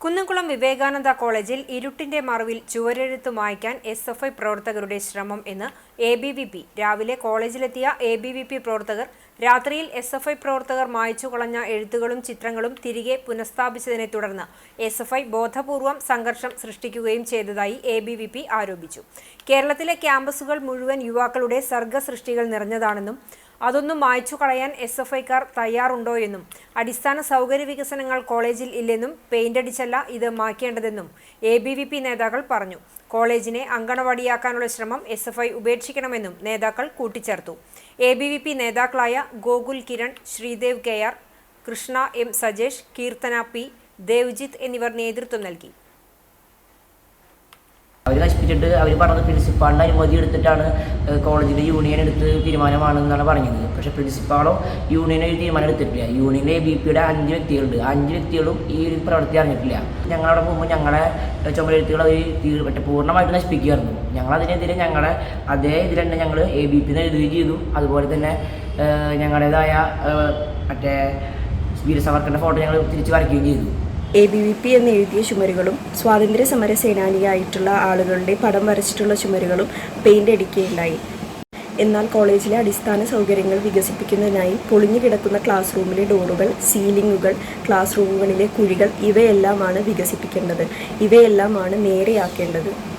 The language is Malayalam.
കുന്നംകുളം വിവേകാനന്ദ കോളേജിൽ ഇരുട്ടിന്റെ മറവിൽ ചുവരെഴുത്ത് മായ്ക്കാൻ എസ് എഫ് ഐ പ്രവർത്തകരുടെ ശ്രമം എന്ന് എ ബി വി പി രാവിലെ കോളേജിലെത്തിയ എ ബി വി പി പ്രവർത്തകർ രാത്രിയിൽ എസ് എഫ് ഐ പ്രവർത്തകർ മായ്ച്ചു കളഞ്ഞ എഴുത്തുകളും ചിത്രങ്ങളും തിരികെ പുനഃസ്ഥാപിച്ചതിനെ തുടർന്ന് എസ് എഫ് ഐ ബോധപൂർവം സംഘർഷം സൃഷ്ടിക്കുകയും ചെയ്തതായി എ ബി വി പി ആരോപിച്ചു. കേരളത്തിലെ ക്യാമ്പസുകൾ മുഴുവൻ യുവാക്കളുടെ സർഗസൃഷ്ടികൾ നിറഞ്ഞതാണെന്നും അതൊന്നും മായ്ച്ചു കളയാൻ എസ് എഫ് ഐക്കാർ തയ്യാറുണ്ടോ എന്നും അടിസ്ഥാന സൗകര്യ വികസനങ്ങൾ കോളേജിൽ ഇല്ലെന്നും പെയിന്റ് അടിച്ചല്ല ഇത് മാറ്റേണ്ടതെന്നും എ ബി വി പി നേതാക്കൾ പറഞ്ഞു. കോളേജിനെ അങ്കണവാടിയാക്കാനുള്ള ശ്രമം എസ് എഫ് ഐ ഉപേക്ഷിക്കണമെന്നും നേതാക്കൾ കൂട്ടിച്ചേർത്തു. എ ബി വി പി നേതാക്കളായ Gokul Kiran Sreedev K R Krishna M Sajesh Keerthana P Devjith എന്നിവർ നേതൃത്വം നൽകി. അവർ അവർ പറഞ്ഞത് പ്രിൻസിപ്പാളിന്റെ അനുമതി എടുത്തിട്ടാണ് കോളേജിന്റെ യൂണിയൻ എടുത്ത് തീരുമാനമാണെന്നാണ് പറഞ്ഞത്. പക്ഷേ പ്രിൻസിപ്പാളോ യൂണിയനെ ഒരു തീരുമാനം എടുത്തിട്ടില്ല. യൂണിയനിലെ ബി പിയുടെ അഞ്ച് വ്യക്തികളുണ്ട്. അഞ്ച് വ്യക്തികളും ഈ ഒരു പ്രവൃത്തി അറിഞ്ഞിട്ടില്ല. ഞങ്ങളവിടെ പോകുമ്പോൾ ഞങ്ങളെ ചുമലെഴുത്തുകൾ അവർ തീ മറ്റേ പൂർണമായിട്ട് നശിപ്പിക്കുകയായിരുന്നു. ഞങ്ങളതിനെതിരെ ഞങ്ങളുടെ അതേ ഇതിൽ തന്നെ ഞങ്ങൾ എ ബി പി എഴുതുകയും ചെയ്തു. അതുപോലെ തന്നെ ഞങ്ങളുടേതായ മറ്റേ വീര സവർക്കറിന്റെ ഫോട്ടോ ഞങ്ങൾ തിരിച്ച് വരയ്ക്കുകയും ചെയ്തു. എ ബി വി പി എന്ന് എഴുതിയ ചുമരുകളും സ്വാതന്ത്ര്യ സമര സേനാനിയായിട്ടുള്ള ആളുകളുടെ പടം വരച്ചിട്ടുള്ള ചുമരുകളും പെയിന്റ് അടിക്കുകയുണ്ടായി. എന്നാൽ കോളേജിലെ അടിസ്ഥാന സൗകര്യങ്ങൾ വികസിപ്പിക്കുന്നതിനായി പൊളിഞ്ഞു കിടക്കുന്ന ക്ലാസ് റൂമിലെ ഡോറുകൾ സീലിങ്ങുകൾ ക്ലാസ് റൂമുകളിലെ കുഴികൾ ഇവയെല്ലാമാണ് വികസിപ്പിക്കേണ്ടത്. ഇവയെല്ലാമാണ് നേരെയാക്കേണ്ടത്.